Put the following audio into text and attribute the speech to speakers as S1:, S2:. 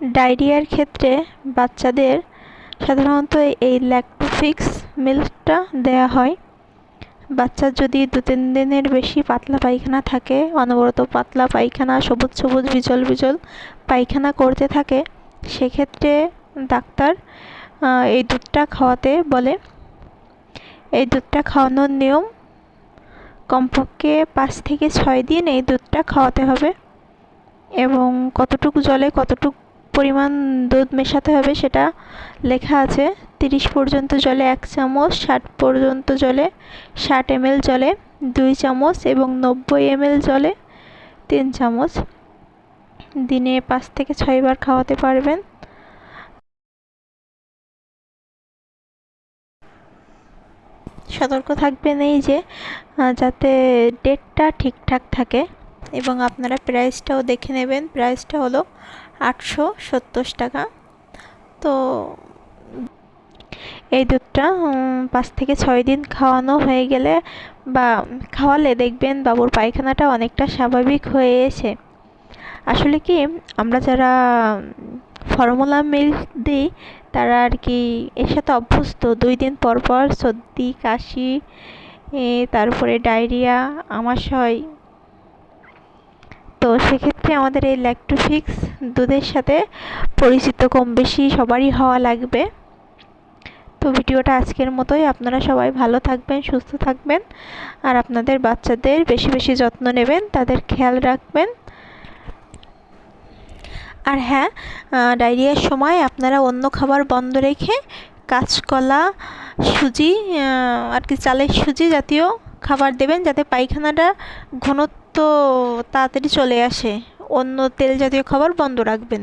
S1: ডায়রিয়ার ক্ষেত্রে বাচ্চাদের সাধারণত এই ল্যাক্টোফিক্স মিল্কটা দেওয়া হয়। বাচ্চার যদি দু, তিন দিনের বেশি পাতলা পায়খানা থাকে, অনবরত পাতলা পায়খানা, সবুজ সবুজ, বিজল বিজল পায়খানা করতে থাকে, সেক্ষেত্রে ডাক্তার এই দুধটা খাওয়াতে বলে। এই দুধটা খাওয়ানোর নিয়ম, কমপক্ষে পাঁচ থেকে ছয় দিন এই দুধটা খাওয়াতে হবে এবং কতটুকু জলে কতটুকু পরিমাণ দুধ মেশাতে হবে, সেটা লেখা আছে। তিরিশ পর্যন্ত জলে এক চামচ, ষাট পর্যন্ত জলে ষাট এমএল জলে দুই চামচ এবং নব্বই এমএল জলে তিন চামচ। দিনে পাঁচ থেকে ছয়বার খাওয়াতে পারবেন। সতর্ক থাকবেন এই যে যাতে ডেটটা ঠিকঠাক থাকে এবং আপনারা প্রাইসটাও দেখে নেবেন। প্রাইসটা হলো আটশো সত্তর টাকা। তো এই দুধটা পাঁচ থেকে ছয় দিন খাওয়ানো হয়ে গেলে বা খাওয়ালে দেখবেন বাবুর পায়খানাটা অনেকটা স্বাভাবিক হয়ে এসে। আসলে কি, আমরা যারা ফর্মুলা মিল্ক দিই, তারা আর কি এর সাথে অভ্যস্ত। দুই দিন পর পর সর্দি, কাশি তারপরে ডায়রিয়া, আমাশয় তো সেক্ষেত্রে আমাদের এই ল্যাক্টোফিক্স দুধের সাথে পরিচিত কম বেশি সবারই হওয়া লাগবে। তো ভিডিওটা আজকের মতোই। আপনারা সবাই ভালো থাকবেন, সুস্থ থাকবেন। আর আপনাদের বাচ্চাদের বেশি বেশি যত্ন নেবেন, তাদের খেয়াল রাখবেন। আর হ্যাঁ ডায়রিয়ার সময় আপনারা অন্য খাবার বন্ধ রেখে কাঁচকলা, সুজি আর কি চালের সুজি জাতীয় খাবার দেবেন, যাতে পায়খানাটা ঘনত্ব তাড়াতাড়ি চলে আসে। অন্য তেল জাতীয় খাবার বন্ধ রাখবেন।